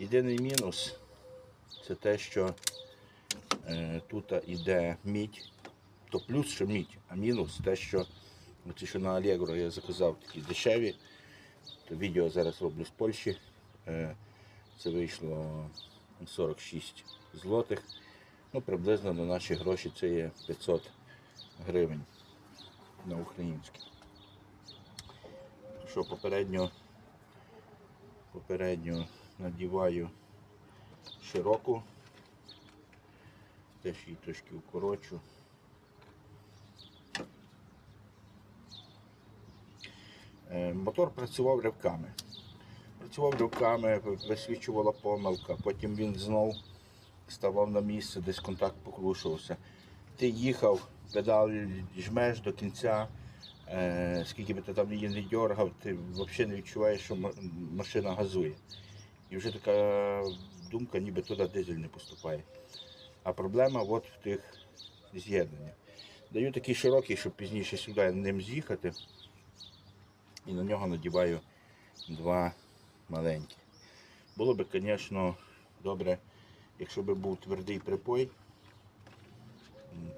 Єдиний мінус це те, що е, тут іде мідь, то плюс, що мідь, а мінус те, що ці, що на Allegro я заказав такі дешеві, то відео зараз роблю з Польщі. Е, це вийшло 46 злотих. Ну, приблизно на наші гроші це є 500 гривень на українські. Що попередньо, попередньо надіваю широку, теж її трошки укорочу. Е, Мотор працював ривками. Працював ривками, висвічувала помилка, потім він знов ставав на місце, десь контакт покрушувався. Ти їхав, педаль жмеш до кінця, е, скільки би ти там її не дергав, ти взагалі не відчуваєш, що машина газує. І вже така думка, ніби туди дизель не поступає. А проблема от в тих з'єднаннях. Даю такий широкий, щоб пізніше сюди ним з'їхати. І на нього надіваю два маленькі. Було б, звісно, добре, якщо б був твердий припой,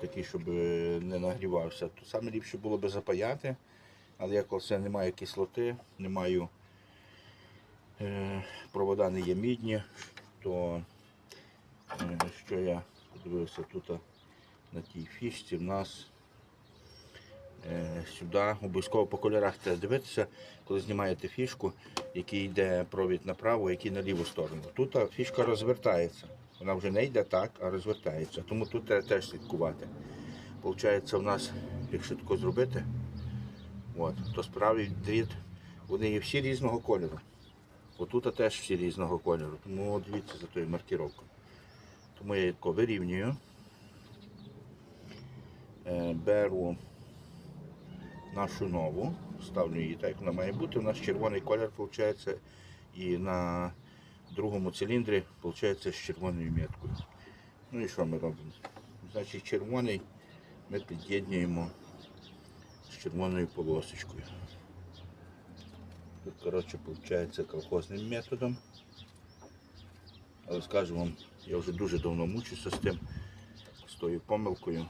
такий, щоб е, не нагрівався, то саме ліпше було б запаяти, але як оце немає кислоти, не маю провода не є мідні, то е, що я подивився тут на тій фішці, в нас е, сюди обов'язково по кольорах треба дивитися, коли знімаєте фішку, який йде провід направо, який на ліву сторону. Тут фішка розвертається. Вона вже не йде так, а розвертається. Тому тут треба теж слідкувати. Получається, в нас, якщо тако зробити, от, то справді дріт, вони є всі різного кольору. Отут теж всі різного кольору. Тому дивіться за тою маркіровкою. Тому я тако вирівнюю. Е, беру нашу нову, ставлю її так, як вона має бути. У нас червоний колір виходить, і на другому циліндрі виходить з червоною меткою. Ну і що ми робимо? Значить, червоний ми під'єднуємо з червоною полосочкою. Тут, коротше, виходить колхозним методом. Але скажу вам, я вже дуже давно мучуся з тим, з тою помилкою.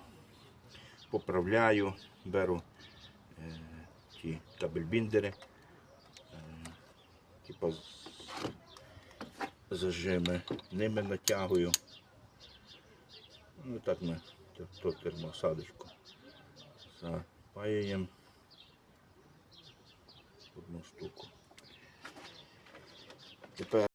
Поправляю, беру е, ті кабельбіндери, е, типу зажими, ними натягую. Ну так ми ту термосадочку запаюємо одну штуку. Тепер